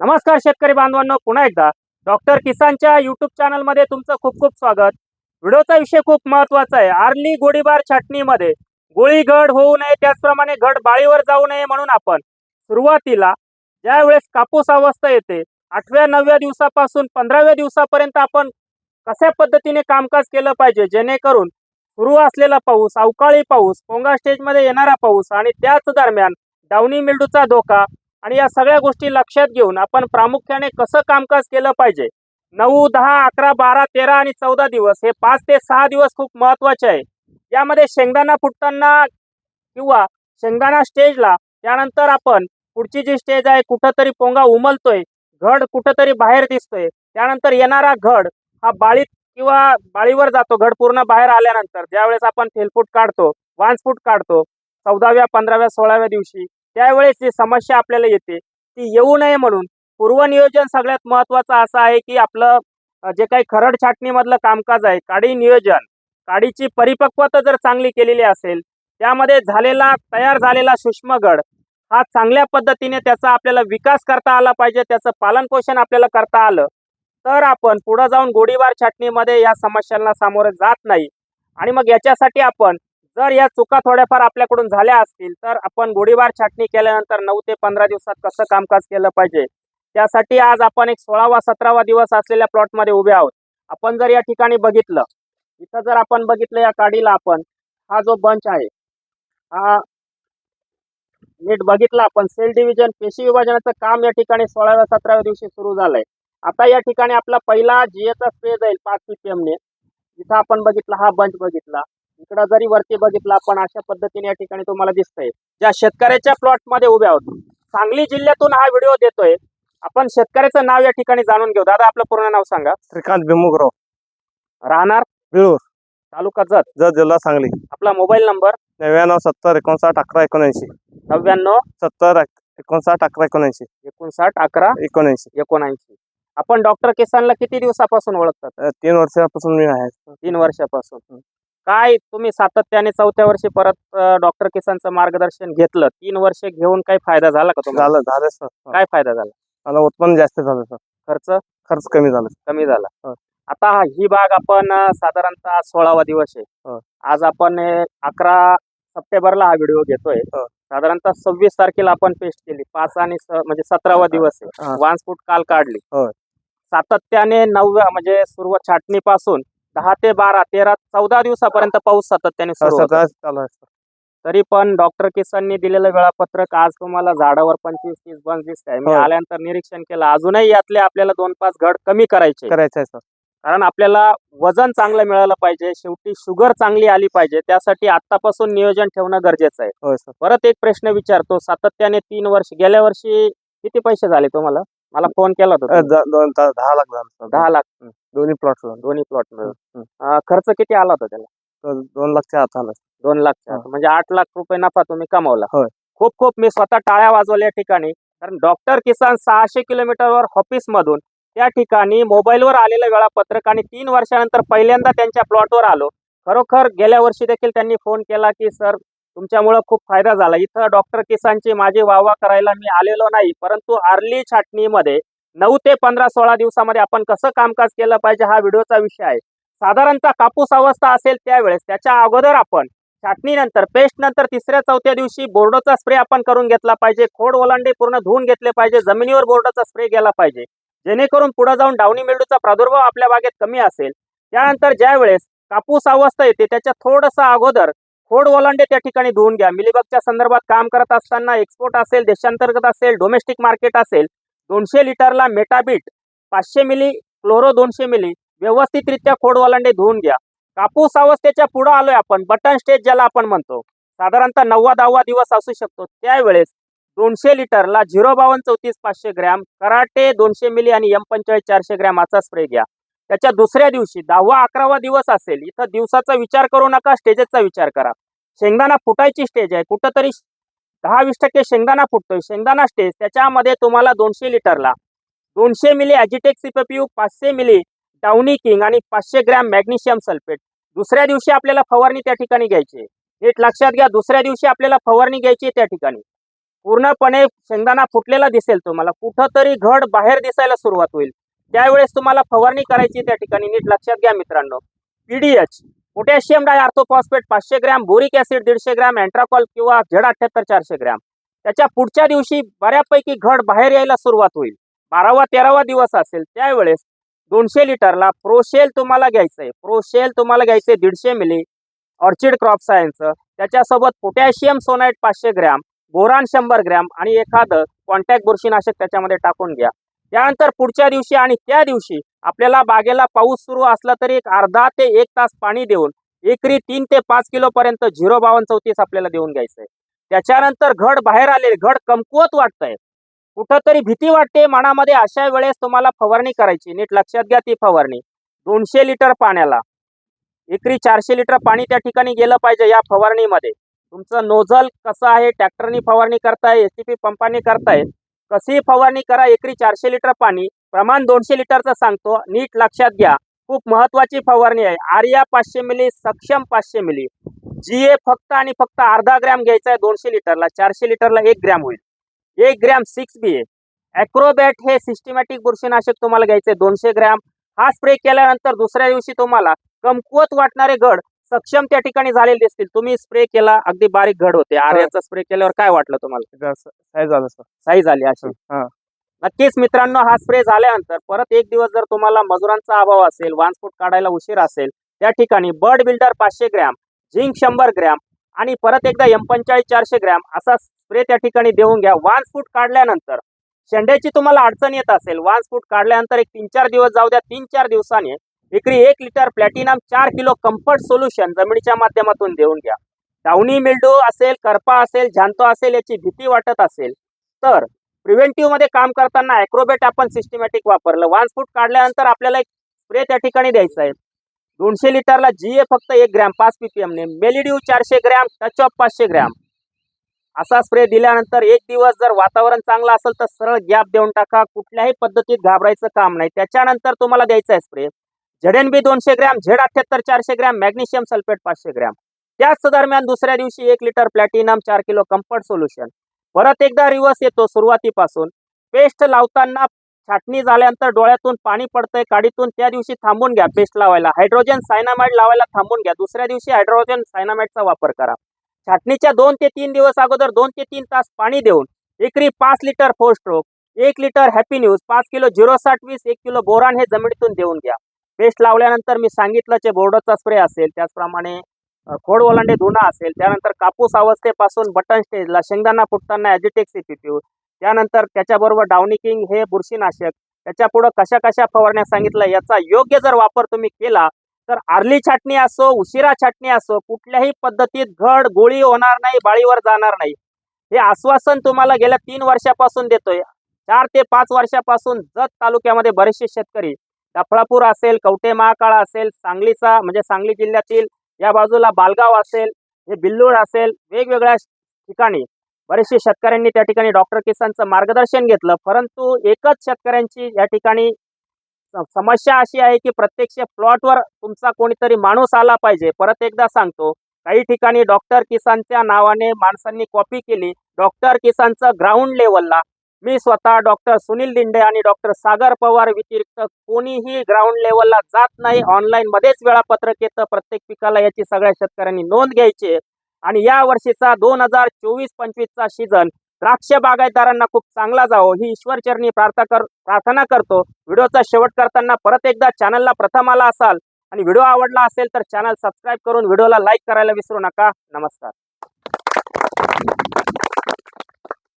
नमस्कार शेतकरी बांधवांनो पुन्हा एकदा डॉक्टर किसानच्या युट्यूब चॅनलमध्ये तुमचं खूप खूप स्वागत. व्हिडिओचा विषय खूप महत्त्वाचा आहे. आर्ली गोळीबार छाटणीमध्ये गोळी घड होऊ नये त्याचप्रमाणे घड बाळीवर जाऊ नये म्हणून आपण सुरुवातीला ज्या वेळेस कापूस अवस्था येते आठव्या नवव्या दिवसापासून पंधराव्या दिवसापर्यंत आपण कशा पद्धतीने कामकाज केलं पाहिजे जेणेकरून सुरू असलेला पाऊस अवकाळी पाऊस पोंगा स्टेजमध्ये येणारा पाऊस आणि त्याच दरम्यान डावणी मिल्डूचा धोका आणि या सगळ्या गोष्टी लक्षात घेऊन आपण प्रामुख्याने कसं कामकाज केलं पाहिजे? नऊ दहा अकरा बारा तेरा आणि चौदा दिवस हे पाच ते सहा दिवस खूप महत्त्वाचे आहे. यामध्ये शेंगदाणा फुटताना किंवा शेंगदाणा स्टेजला त्यानंतर आपण पुढची जी स्टेज आहे कुठंतरी पोंगा उमलतोय घड कुठंतरी बाहेर दिसतोय त्यानंतर येणारा घड हा बाळीत किंवा बाळीवर जातो घड पूर्ण बाहेर आल्यानंतर ज्यावेळेस आपण फेलफूट काढतो वांसफूट काढतो चौदाव्या पंधराव्या सोळाव्या दिवशी त्यावेळेस जी समस्या आपल्याला येते ती येऊ नये म्हणून पूर्वनियोजन सगळ्यात महत्वाचं असं आहे की आपलं जे काही खरड छाटणीमधलं कामकाज आहे काडी नियोजन काडीची परिपक्वता जर चांगली केलेली असेल त्यामध्ये झालेला तयार झालेला सूक्ष्मगड हा चांगल्या पद्धतीने त्याचा आपल्याला विकास करता आला पाहिजे त्याचं पालनपोषण आपल्याला करता आलं तर आपण पुढं जाऊन गोडीवार छाटणीमध्ये या समस्यांना सामोरं जात नाही. आणि मग याच्यासाठी आपण जर या चुका थोड्याफार आपल्याकडून झाल्या असतील तर आपण गोळीबार छाटणी केल्यानंतर नऊ ते पंधरा दिवसात कसं कामकाज केलं पाहिजे? त्यासाठी आज आपण एक सोळावा सतरावा दिवस असलेल्या प्लॉटमध्ये उभे आहोत. आपण जर या ठिकाणी बघितलं इथं जर आपण बघितलं या काडीला आपण हा जो बंच आहे हा नीट बघितला आपण सेल डिव्हिजन पेशी विभाजनाचं काम या ठिकाणी सोळाव्या सतराव्या दिवशी सुरू झालंय. आता या ठिकाणी आपला पहिला जीएचा स्प्रे जाईल पाच पीपीएमने इथं आपण बघितला हा बंच बघितला. इकडं जरी वरती बघितलं आपण अशा पद्धतीने या ठिकाणी तुम्हाला दिसतंय. ज्या शेतकऱ्याच्या प्लॉटमध्ये उभे आहोत. सांगली जिल्ह्यातून हा व्हिडिओ देतोय. आपण शेतकऱ्याचं नाव या ठिकाणी जाणून घेऊ. दादा आपलं पूर्ण नाव सांगा. श्रीकांत भिमुगराव राहणार? बिळूर तालुका जत? जत जिल्हा सांगली. आपला मोबाईल नंबर? नव्याण्णव सत्तर एकोणसाठ अकरा एकोणऐंशी. नव्याण्णव? सत्तर एकोणसाठ अकरा एकोणऐंशी. एकोणसाठ अकरा? एकोणऐंशी. एकोणऐंशी. आपण डॉक्टर किसानला किती दिवसापासून ओळखतात? तीन वर्षापासून मी आहे. तीन वर्षापासून. काय तुम्ही सातत्याने चौथ्या वर्षी परत डॉक्टर किसानचं मार्गदर्शन घेतलं? तीन वर्ष घेऊन काही फायदा झाला का तुम्हाला? झालं झालं सर. काय फायदा झाला? मला उत्पन्न जास्त झालं सर. खर्च? खर्च कमी झाला. कमी झाला. हो. आता हा- ही बाग आपण साधारणतः सोळावा दिवस आहे. हो. आज आपण अकरा सप्टेंबरला हा व्हिडिओ घेतोय. हो. साधारणतः सव्वीस तारखेला आपण पेस्ट केली. पाच आणि म्हणजे सतरावा दिवस आहे. हा. वान्सफूट काल काढली. हो. सातत्याने नवव्या म्हणजे सुरुवात छाटणीपासून दहा ते बारा तेरा चौदा दिवसापर्यंत पाऊस सातत्याने सुरू होता. चालू तरी पण डॉक्टर किसाननी दिलेलं वेळापत्रक आज तुम्हाला झाडावर पंचवीस तीस बंच दिसत आहे मी हो. आल्यानंतर निरीक्षण केलं. अजूनही यातले आपल्याला दोन पाच घड कमी करायचे करायचं आहे सर. कारण आपल्याला वजन चांगलं मिळालं पाहिजे शेवटी शुगर चांगली आली पाहिजे. त्यासाठी आतापासून नियोजन ठेवणं गरजेचं आहे. होय सर. परत एक प्रश्न विचारतो. सातत्याने तीन वर्ष गेल्या वर्षी किती पैसे झाले तुम्हाला? मला फोन केला होता अ, तुम्ही. द- दोन ता- दहा लाख झालं सर. दहा लाख. दोन्ही प्लॉट दोन्ही प्लॉट मिळून. अं, खर्च किती आला होता त्याला? दोन लाखच्या हात आला. दोन लाख हा. म्हणजे आठ लाख रुपये नफा तुम्ही कमावला. होय. खूप खूप मी स्वतः टाळ्या वाजवल्या या ठिकाणी. कारण डॉक्टर किसान सहाशे किलोमीटरवर ऑफिस मधून त्या ठिकाणी मोबाईलवर आलेलं वेळापत्रक आणि तीन वर्षानंतर पहिल्यांदा त्यांच्या प्लॉटवर आलो. खरोखर गेल्या वर्षी देखील त्यांनी फोन केला की सर तुमच्यामुळं खूप फायदा झाला. इथं डॉक्टर किसानची माझी वाहवा करायला मी आलेलो नाही. परंतु आर्ली छाटणीमध्ये नऊ ते पंधरा सोळा दिवसामध्ये आपण कसं कामकाज केलं पाहिजे हा व्हिडिओचा विषय आहे. साधारणतः कापूस अवस्था असेल त्यावेळेस त्याच्या अगोदर आपण छाटणीनंतर पेस्ट नंतर तिसऱ्या चौथ्या दिवशी बोर्डोचा स्प्रे आपण करून घेतला पाहिजे. खोड ओलांडे पूर्ण धुवून घेतले पाहिजे. जमिनीवर बोर्डोचा स्प्रे गेला पाहिजे. जेणेकरून पुढे जाऊन डावणी मेंदूचा प्रादुर्भाव आपल्या बागेत कमी असेल. त्यानंतर ज्या वेळेस कापूस अवस्था येते त्याच्या थोडंसं अगोदर खोड ओलांडे त्या ठिकाणी धुवून घ्या. मिलीबगच्या संदर्भात काम करत असताना एक्सपोर्ट असेल देशांतर्गत असेल डोमेस्टिक मार्केट असेल दोनशे लिटरला मेटाबीट पाचशे मिली क्लोरो दोनशे मिली व्यवस्थितरित्या खोड ओलांडे धुवून घ्या. कापूस अवस्थेच्या पुढं आलोय आपण बटन स्टेज ज्याला आपण म्हणतो. साधारणतः नववा दहावा दिवस असू शकतो. त्यावेळेस दोनशे लिटरला झिरो बावन्न चौतीस पाचशे ग्रॅम कराटे दोनशे मिली आणि एम पंचेचाळीस चारशे ग्रॅम असा स्प्रे घ्या. त्याच्या दुसऱ्या दिवशी दहावा अकरावा दिवस असेल इथं दिवसाचा विचार करू नका स्टेजेसचा विचार करा. शेंगदाणा फुटायची स्टेज आहे कुठंतरी दहा वीस टक्के शेंगदाणा फुटतोय. शेंगदाणा स्टेज त्याच्यामध्ये तुम्हाला दोनशे लिटरला. दोनशे मिली ॲजिटेक सिपीयू पाचशे मिली डाउनी किंग आणि पाचशे ग्रॅम मॅग्नेशियम सल्फेट दुसऱ्या दिवशी आपल्याला फवारणी त्या ठिकाणी घ्यायची. नीट लक्षात घ्या दुसऱ्या दिवशी आपल्याला फवारणी घ्यायची त्या ठिकाणी. पूर्णपणे शेंगदाणा फुटलेला दिसेल तुम्हाला. कुठंतरी घड बाहेर दिसायला सुरुवात होईल. त्यावेळेस तुम्हाला फवारणी करायची त्या ठिकाणी. नीट लक्षात घ्या मित्रांनो. पीडीएच पोटॅशियम डाय आर्थोफॉस्फेट पाचशे ग्रॅम बोरिक ऍसिड दीडशे ग्रॅम अँट्राकॉल किंवा झेड अठ्याहत्तर चारशे ग्रॅम. त्याच्या पुढच्या दिवशी बऱ्यापैकी घड बाहेर यायला सुरुवात होईल. बारावा तेरावा दिवस असेल त्यावेळेस दोनशे लिटरला प्रोशेल तुम्हाला घ्यायचंय. प्रोशेल तुम्हाला घ्यायचंय दीडशे मिली ऑर्चिड क्रॉप सायन्सचं त्याच्यासोबत पोटॅशियम सोनाईट पाचशे ग्रॅम बोरान शंभर ग्रॅम आणि एखादं कॉन्टॅक्ट बुरशीनाशक त्याच्यामध्ये टाकून घ्या. त्यानंतर पुढच्या दिवशी आणि त्या दिवशी आपल्याला बागेला पाऊस सुरू असला तरी एक अर्धा ते एक तास पाणी देऊन एकरी तीन ते पाच किलोपर्यंत झिरो बावन्न चौतीस आपल्याला देऊन घ्यायचंय. त्याच्यानंतर घड बाहेर आले घड कमकुवत वाटतंय. कुठंतरी भीती वाटते मनामध्ये अशा वेळेस तुम्हाला फवारणी करायची. नीट लक्षात घ्या ती फवारणी. दोनशे लिटर पाण्याला. एकरी चारशे लिटर पाणी त्या ठिकाणी गेलं पाहिजे या फवारणीमध्ये. तुमचं नोझल कसं आहे ट्रॅक्टरनी फवारणी करताय एस टी पी पंपाने करताय कशी फवारणी करा एकरी चारशे लिटर पाणी प्रमाण दोनशे लिटरचं सांगतो नीट लक्षात घ्या. खूप महत्वाची फवारणी आहे. आर्या पाचशे मिली सक्षम पाचशे मिली. जी ए फक्त आणि फक्त अर्धा ग्रॅम घ्यायचा आहे दोनशे लिटरला चारशे लिटरला एक ग्रॅम होईल. एक ग्रॅम सिक्स बी ए. ॲक्रोबॅट हे सिस्टमॅटिक बुरशीनाशक तुम्हाला घ्यायचे दोनशे ग्रॅम. हा स्प्रे केल्यानंतर दुसऱ्या दिवशी तुम्हाला कमकुवत वाटणारे गड सक्षम त्या ठिकाणी झालेले दिसतील. तुम्ही स्प्रे केला अगदी बारीक घड होते. आर्याचा स्प्रे केल्यावर काय वाटलं तुम्हाला? काय झालं सर. साई झाली अशी. हा. नक्कीच मित्रांनो हा स्प्रे झाल्यानंतर परत एक दिवस जर तुम्हाला मजुरांचा अभाव असेल वानस्फूट काढायला उशीर असेल त्या ठिकाणी बर्ड बिल्डर पाचशे ग्रॅम झिंक शंभर ग्रॅम आणि परत एकदा एम पंचाळीस चारशे ग्रॅम असा स्प्रे त्या ठिकाणी देऊन घ्या. वानस्फूट काढल्यानंतर शेंड्याची तुम्हाला अडचण येत असेल वानस्फूट काढल्यानंतर एक तीन चार दिवस जाऊ द्या. तीन चार दिवसांनी विक्री एक लिटर प्लॅटिनम चार किलो कम्फर्ट सोल्युशन जमिनीच्या माध्यमातून देऊन घ्या. डाऊनी मिल्डो असेल करपा असेल झांतो असेल याची भीती वाटत असेल तर प्रिव्हेंटिव्हमध्ये काम करताना अॅक्रोबेट आपण सिस्टमॅटिक वापरलं. वन फूट काढल्यानंतर आपल्याला एक स्प्रे त्या ठिकाणी द्यायचा आहे. दोनशे लिटरला जी ए फक्त एक ग्रॅम पाच पीपीएम ने. मेलिड्यू चारशे ग्रॅम टच ऑफ पाचशे ग्रॅम. असा स्प्रे दिल्यानंतर एक दिवस जर वातावरण चांगलं असेल तर सरळ गॅप देऊन टाका. कुठल्याही पद्धतीत घाबरायचं काम नाही. त्याच्यानंतर तुम्हाला द्यायचा आहे स्प्रे झेड बी दोनशे ग्रॅम झेड अठ्याहत्तर चारशे ग्रॅम मॅग्नेशियम सल्फेट पाचशे ग्रॅम. त्याच दरम्यान दुसऱ्या दिवशी एक लिटर प्लॅटिनम चार किलो कम्फर्ट सोल्युशन. परत एकदा रिवर्स येतो सुरुवातीपासून. पेस्ट लावताना छाटणी झाल्यानंतर डोळ्यातून पाणी पडतंय काडीतून त्या दिवशी थांबून घ्या पेस्ट लावायला. हायड्रोजन सायनामाइड लावायला थांबून घ्या. दुसऱ्या दिवशी हायड्रोजन सायनामाइडचा वापर करा. छाटणीच्या दोन ते तीन दिवस अगोदर दोन ते तीन तास पाणी देऊन एकरी पाच लिटर फोर स्ट्रोक एक लिटर हॅपी न्यूज पाच किलो झिरो साठ वीस एक किलो बोरान हे जमिनीतून देऊन घ्या. पेस्ट लावल्यानंतर मी सांगितलं जे बोर्डाचा स्प्रे असेल त्याचप्रमाणे खोड ओलांडे धुणा असेल त्यानंतर कापूस अवस्थेपासून बटन स्टेजला शेंगदाणा फुटताना ॲजिटेक्स एपिट्यू त्यानंतर त्याच्याबरोबर डाउनी किंग हे बुरशीनाशक त्याच्या पुढं कशा कशा फवारण्या सांगितलं याचा योग्य जर वापर तुम्ही केला तर आर्ली छाटणी असो उशिरा छाटणी असो कुठल्याही पद्धतीत घड गोळी होणार नाही बाळीवर जाणार नाही. हे आश्वासन तुम्हाला गेल्या तीन वर्षापासून देतोय. चार ते पाच वर्षापासून जत तालुक्यामध्ये बरेचसे शेतकरी नफळापूर असेल कवठे महाकाळ असेल सांगलीचा म्हणजे सांगली जिल्ह्यातील या बाजूला बालगाव असेल हे बिल्लूळ असेल वेगवेगळ्या ठिकाणी. बरेचसे शेतकऱ्यांनी त्या ठिकाणी डॉक्टर किसानचं मार्गदर्शन घेतलं. परंतु एकच शेतकऱ्यांची या ठिकाणी समस्या अशी आहे की प्रत्यक्ष प्लॉटवर तुमचा कोणीतरी माणूस आला पाहिजे. परत एकदा सांगतो काही ठिकाणी डॉक्टर किसानच्या नावाने माणसांनी कॉपी केली. डॉक्टर किसानचं ग्राउंड लेवलला मी स्वतः डॉक्टर सुनील दिंडे आणि डॉक्टर सागर पवार व्यतिरिक्त कोणीही ग्राउंड लेवलला जात नाही. ऑनलाईन मध्येच वेळापत्रक येतं. प्रत्येक पिकाला याची सगळ्या शेतकऱ्यांनी नोंद घ्यायची आणि या वर्षीचा दोन हजार चोवीस पंचवीसचा सीझन द्राक्ष बागायतदारांना खूप चांगला जावो ही ईश्वरचरणी प्रार्थना कर प्रार्थना करतो. व्हिडिओचा शेवट करताना परत एकदा चॅनलला प्रथम आला असाल आणि व्हिडिओ आवडला असेल तर चॅनल सबस्क्राईब करून व्हिडिओला लाईक करायला विसरू नका. नमस्कार.